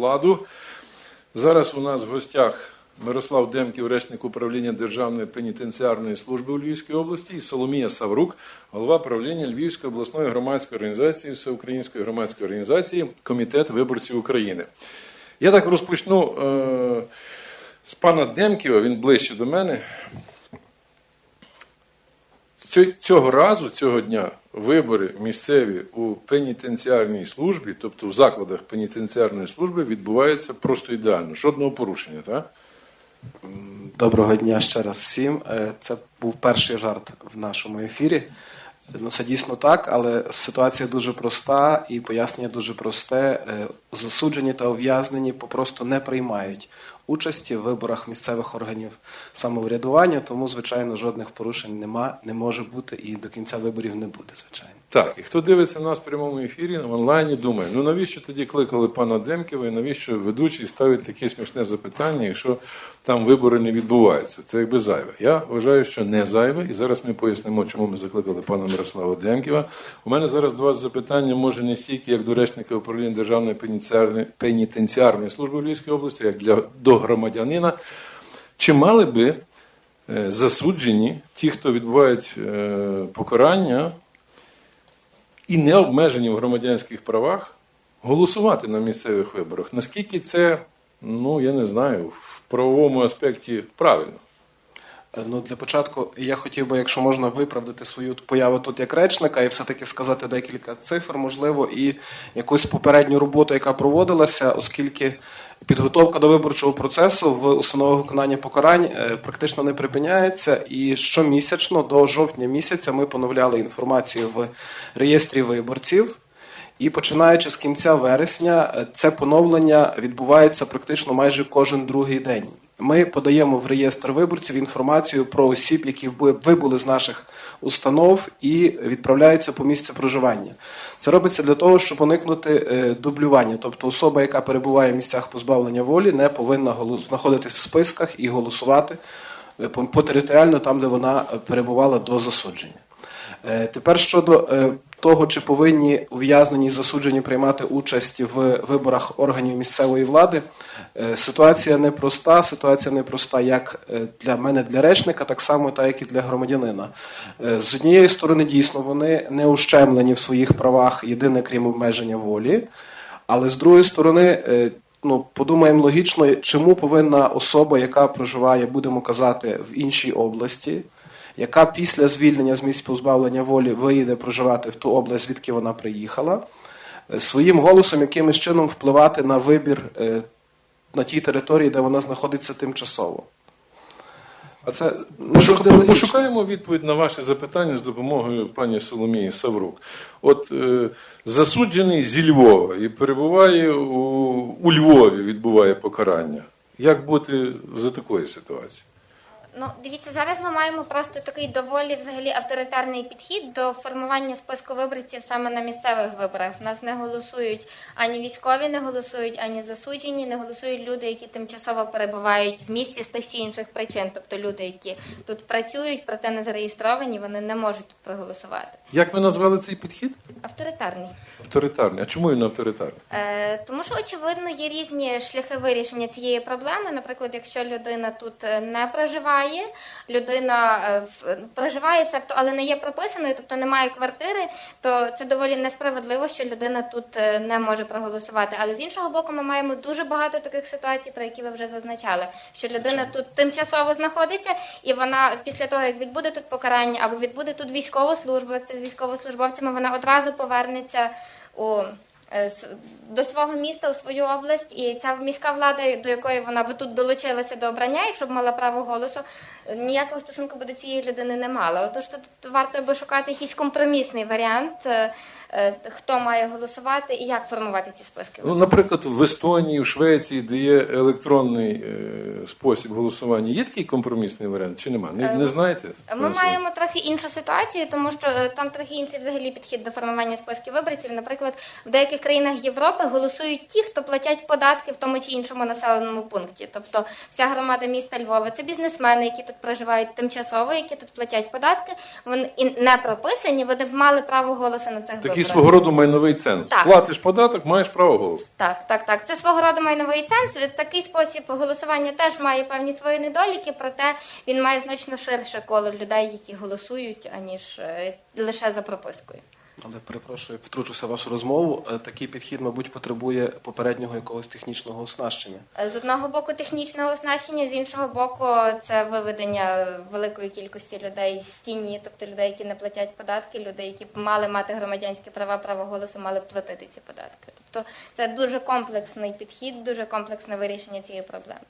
владу. Зараз у нас в гостях Мирослав Демків, речник управління Державної пенітенціарної служби у Львівській області, і Соломія Саврук, голова правління Львівської обласної громадської організації, Всеукраїнської громадської організації Комітет виборців України. Я так розпочну е, з пана Демківа, він ближче до мене. Цього разу, цього дня, вибори місцеві у пенітенціарній службі, тобто в закладах пенітенціарної служби, відбуваються просто ідеально. Жодного порушення, так? Доброго дня ще раз всім. Е, Це був перший жарт в нашому ефірі. Ну, це дійсно так, але ситуація дуже проста і пояснення дуже просте. Засуджені та ув'язнені попросту не приймають участі в виборах місцевих органів самоврядування, тому, звичайно, жодних порушень нема, не може бути і до кінця виборів не буде, звичайно. Так, і хто дивиться нас в прямому ефірі в онлайні, думає, ну навіщо тоді кликали пана Демківа і навіщо ведучий ставить таке смішне запитання, якщо там вибори не відбуваються? Це якби зайве. Я вважаю, що не зайве, і зараз ми пояснимо, чому ми закликали пана Мирослава Демківа. У мене зараз до вас запитання, може не стільки як до речника управління Державної пенітенціарної, пенітенціарної служби в Львівській області, як для до громадянина. Чи мали би е, засуджені ті, хто відбувають е, покарання, і не обмежені в громадянських правах голосувати на місцевих виборах. Наскільки це, ну я не знаю, в правовому аспекті правильно? Е, Ну, для початку я хотів би, якщо можна, виправдати свою появу тут як речника і все-таки сказати декілька цифр, можливо, і якусь попередню роботу, яка проводилася, оскільки підготовка до виборчого процесу в установах виконання покарань е, практично не припиняється. І щомісячно до жовтня місяця ми поновляли інформацію в реєстрі виборців. І починаючи з кінця вересня, е, це поновлення відбувається практично майже кожен другий день. Ми подаємо в реєстр виборців інформацію про осіб, які вибули з наших установ і відправляються по місцю проживання. Це робиться для того, щоб уникнути е, дублювання. Тобто особа, яка перебуває в місцях позбавлення волі, не повинна знаходитись в списках і голосувати е, по- територіально там, де вона е, перебувала до засудження. Тепер щодо того, чи повинні ув'язнені і засуджені приймати участь в виборах органів місцевої влади, е, ситуація непроста. Ситуація непроста як е, для мене, для речника, так само, так як і для громадянина. Е, З однієї сторони, дійсно, вони не ущемлені в своїх правах, єдине крім обмеження волі. Але з другої сторони, ну подумаємо логічно, чому повинна особа, яка проживає, будемо казати, в іншій області, яка після звільнення з місць позбавлення волі виїде проживати в ту область, звідки вона приїхала, е, своїм голосом якимось чином впливати на вибір е, на тій території, де вона знаходиться тимчасово. А Це логічно. Пошукаємо відповідь на ваше запитання з допомогою пані Соломії Саврук. От е, засуджений зі Львова і перебуває у, у Львові, відбуває покарання. Як бути за такої ситуації? Ну, дивіться, зараз ми маємо просто такий доволі взагалі авторитарний підхід до формування списку виборців саме на місцевих виборах. В нас не голосують ані військові, не голосують, ані засуджені, не голосують люди, які тимчасово перебувають в місті з тих чи інших причин. Тобто люди, які тут працюють, проте не зареєстровані, вони не можуть тут проголосувати. Як ви назвали цей підхід? Авторитарний. Авторитарний. А чому він авторитарний? Е, тому що очевидно є різні шляхи вирішення цієї проблеми. Наприклад, якщо людина тут е, не проживає, людина е, в- проживає, себто, але не є прописаною, тобто немає квартири, то це доволі несправедливо, що людина тут е, не може проголосувати. Але з іншого боку, ми маємо дуже багато таких ситуацій, про які ви вже зазначали, що людина тут тимчасово знаходиться, і вона після того, як відбуде тут покарання або відбуде тут військову службу, як це з військовослужбовцями, вона одразу повернеться у до свого міста у свою область, і ця міська влада, до якої вона би тут долучилася до обрання, якщо б мала право голосу, е, ніякого стосунку би до цієї людини не мала. Отож тут варто би шукати якийсь компромісний варіант, е, е, хто має голосувати і як формувати ці списки. Ну, наприклад, в Естонії, в Швеції, де є електронний е, спосіб голосування, є такий компромісний варіант чи нема? Не, не знаєте? Ми маємо трохи іншу ситуацію, тому що е, там трохи інший взагалі підхід до формування списків виборців. Наприклад, в деяких країнах Європи голосують ті, хто платять податки в тому чи іншому населеному пункті. Тобто вся громада міста Львова це бізнесмени, які тут проживають тимчасово, які тут платять податки, вони і не прописані, вони б мали право голосу на цих Такий свого роду майновий ценз. Так. Платиш податок, маєш право голосу. Так, так, так. Це свого роду майновий ценз. Такий спосіб голосування теж має певні свої недоліки, проте він має значно ширше коло людей, які голосують, аніж е, лише за пропискою. Але перепрошую, втручуся в вашу розмову. Е, Такий підхід, мабуть, потребує попереднього якогось технічного оснащення. Е, З одного боку технічного оснащення, з іншого боку, це виведення великої кількості людей з тіні, тобто людей, які не платять податки, людей, які мали мати громадянські права, право голосу, мали платити ці податки. Тобто це дуже комплексний підхід, дуже комплексне вирішення цієї проблеми.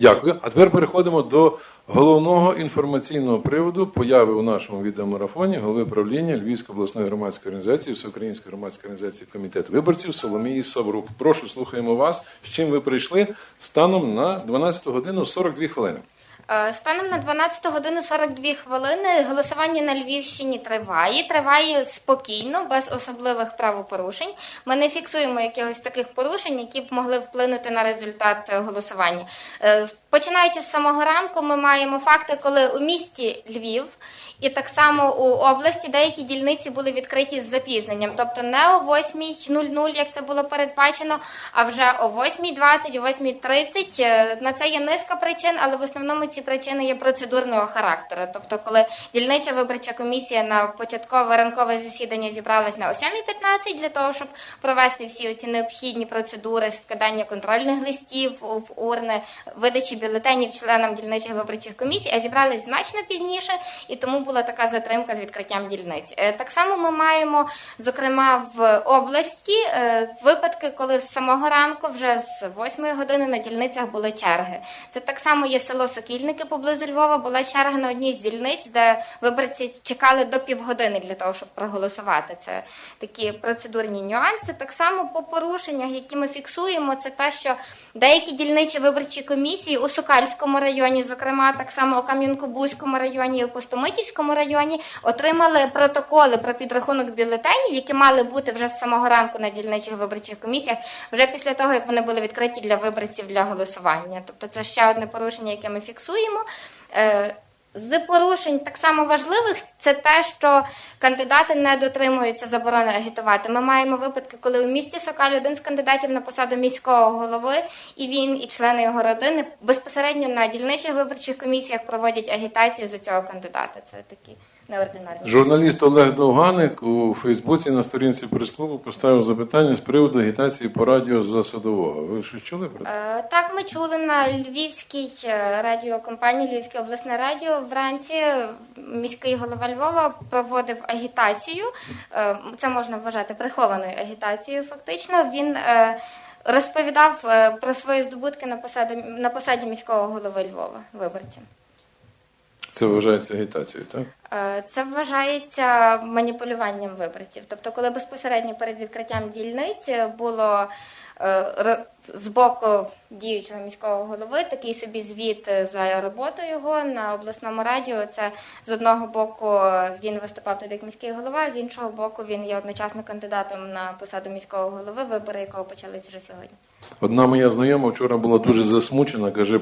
Дякую. А тепер переходимо до головного інформаційного приводу появи у нашому відеомарафоні голови правління Львівської обласної громадської організації, Всеукраїнської громадської організації Комітет виборців Соломії Саврук. Прошу, слухаємо вас. З чим ви прийшли станом на 12 годину 42 хвилини. Е, Станом на 12 годину 42 хвилини голосування на Львівщині триває. Триває спокійно, без особливих правопорушень. Ми не фіксуємо якихось таких порушень, які б могли вплинути на результат е, голосування. Е, Починаючи з самого ранку, ми маємо факти, коли у місті Львів і так само у області деякі дільниці були відкриті з запізненням, тобто не о 8.00, як це було передбачено, а вже о 8.20, о 8.30. Е, На це є низка причин, але в основному ці причини є процедурного характеру. Тобто, коли дільнича виборча комісія на початкове ранкове засідання зібралась на о 7.15 для того, щоб провести всі ці необхідні процедури з вкидання контрольних листів в урни, видачі бюлетенів членам дільничих виборчих комісій, а зібрались значно пізніше, і тому була така затримка з відкриттям дільниць. Е, Так само ми маємо, зокрема, в області е, випадки, коли з самого ранку, вже з 8 години на дільницях були черги. Це так само є село Сокільники поблизу Львова. Була черга на одній з дільниць, де виборці чекали до півгодини для того, щоб проголосувати. Це такі процедурні нюанси. Так само по порушеннях, які ми фіксуємо, це те, що деякі дільничі виборчі комісії у Сокальському районі, зокрема, так само у Кам'янко-Бузькому районі і у Пустомитівському районі, отримали протоколи про підрахунок бюлетенів, які мали бути вже з самого ранку на дільничих виборчих комісіях, вже після того, як вони були відкриті для виборців для голосування. Тобто це ще одне порушення, яке ми фіксуємо. Е, з порушень так само важливих це те, що кандидати не дотримуються заборони агітувати. Ми маємо випадки, коли у місті Сокаль один з кандидатів на посаду міського голови, і він, і члени його родини безпосередньо на дільничих виборчих комісіях проводять агітацію за цього кандидата. Це такі неординарні. Журналіст Олег Довганик у Фейсбуці на сторінці прес-клубу поставив запитання з приводу агітації по радіо за садового. Ви щось чули про це? Е, Так, ми чули на львівській е, радіокомпанії, Львівське обласне радіо. Вранці міський голова Львова проводив агітацію. Е, Це можна вважати прихованою агітацією. Фактично, він е, розповідав е, про свої здобутки на посаді на посаді міського голови Львова виборцям. Це вважається агітацією, так? Е, Це вважається маніпулюванням виборців. Тобто, коли безпосередньо перед відкриттям дільниць було е, з боку діючого міського голови такий собі звіт за роботу його на обласному радіо. Це з одного боку він виступав тоді як міський голова, з іншого боку, він є одночасно кандидатом на посаду міського голови, вибори якого почались вже сьогодні. Одна моя знайома вчора була дуже засмучена, каже.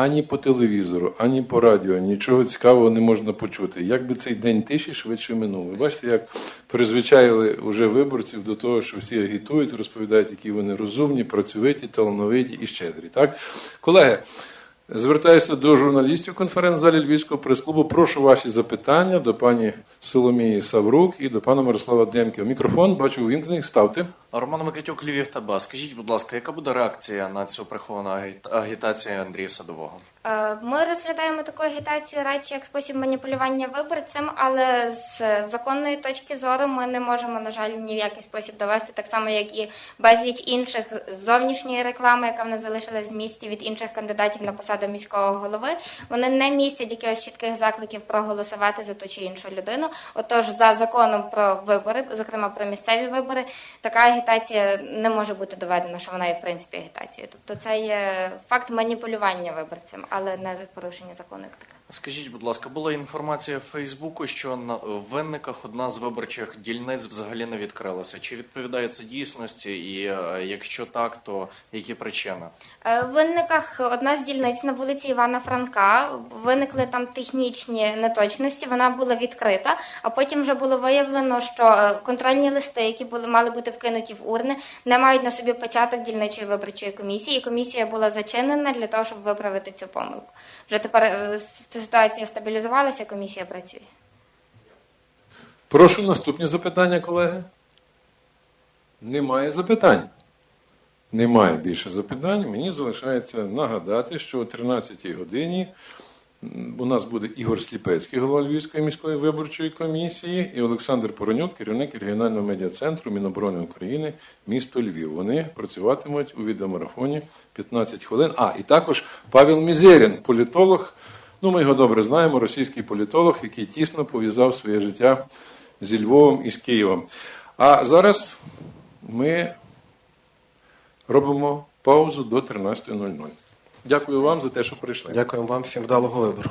Ані по телевізору, ані по радіо нічого цікавого не можна почути. Як би цей день тиші швидше минув. Бачите, як призвичаїли вже виборців до того, що всі агітують, розповідають, які вони розумні, працьовиті, талановиті і щедрі. Так, колеги, звертаюся до журналістів конференц-залі Львівського прес-клубу. Прошу ваші запитання до пані Соломії Саврук і до пана Мирослава Демків. Мікрофон бачу увімкнений. Ставте. Роман Микитюк, Львів ТБ. Скажіть, будь ласка, яка буде реакція на цю приховану агіт- агітацію Андрія Садового? Е, Ми розглядаємо таку агітацію радше як спосіб маніпулювання виборцем, але з законної точки зору ми не можемо, на жаль, ні в який спосіб довести, так само як і безліч інших зовнішньої реклами, яка в нас залишилась в місті від інших кандидатів на посаду міського голови. Вони не містять якихось чітких закликів проголосувати за ту чи іншу людину. Отож, за законом про вибори, зокрема про місцеві вибори, така агітація не може бути доведена, що вона є в принципі агітацією. Тобто це є факт маніпулювання виборцем, але не порушення закону як таке. Скажіть, будь ласка, була інформація в Фейсбуку, що на в винниках одна з виборчих дільниць взагалі не відкрилася. Чи відповідає це дійсності? І е, якщо так, то які причини? Е, В винниках одна з дільниць на вулиці Івана Франка. Виникли там технічні неточності. Вона була відкрита, а потім вже було виявлено, що е, контрольні листи, які були мали бути вкинуті в урни, не мають на собі початок дільничої виборчої комісії. І комісія була зачинена для того, щоб виправити цю помилку. Вже тепер е, ситуація стабілізувалася, комісія працює. Прошу наступні запитання, колеги. Немає запитань. Немає більше запитань. Мені залишається нагадати, що о 13-й годині у нас буде Ігор Сліпецький, голова Львівської міської виборчої комісії, і Олександр Поронюк, керівник регіонального медіа-центру Міноборони України, місто Львів. Вони працюватимуть у відеомарафоні 15 хвилин. А, і також Павел Мізерін, політолог. Ну, ми його добре знаємо, російський політолог, який тісно пов'язав своє життя зі Львовом і з Києвом. А зараз ми робимо паузу до 13.00. Дякую вам за те, що прийшли. Дякуємо вам всім вдалого вибору.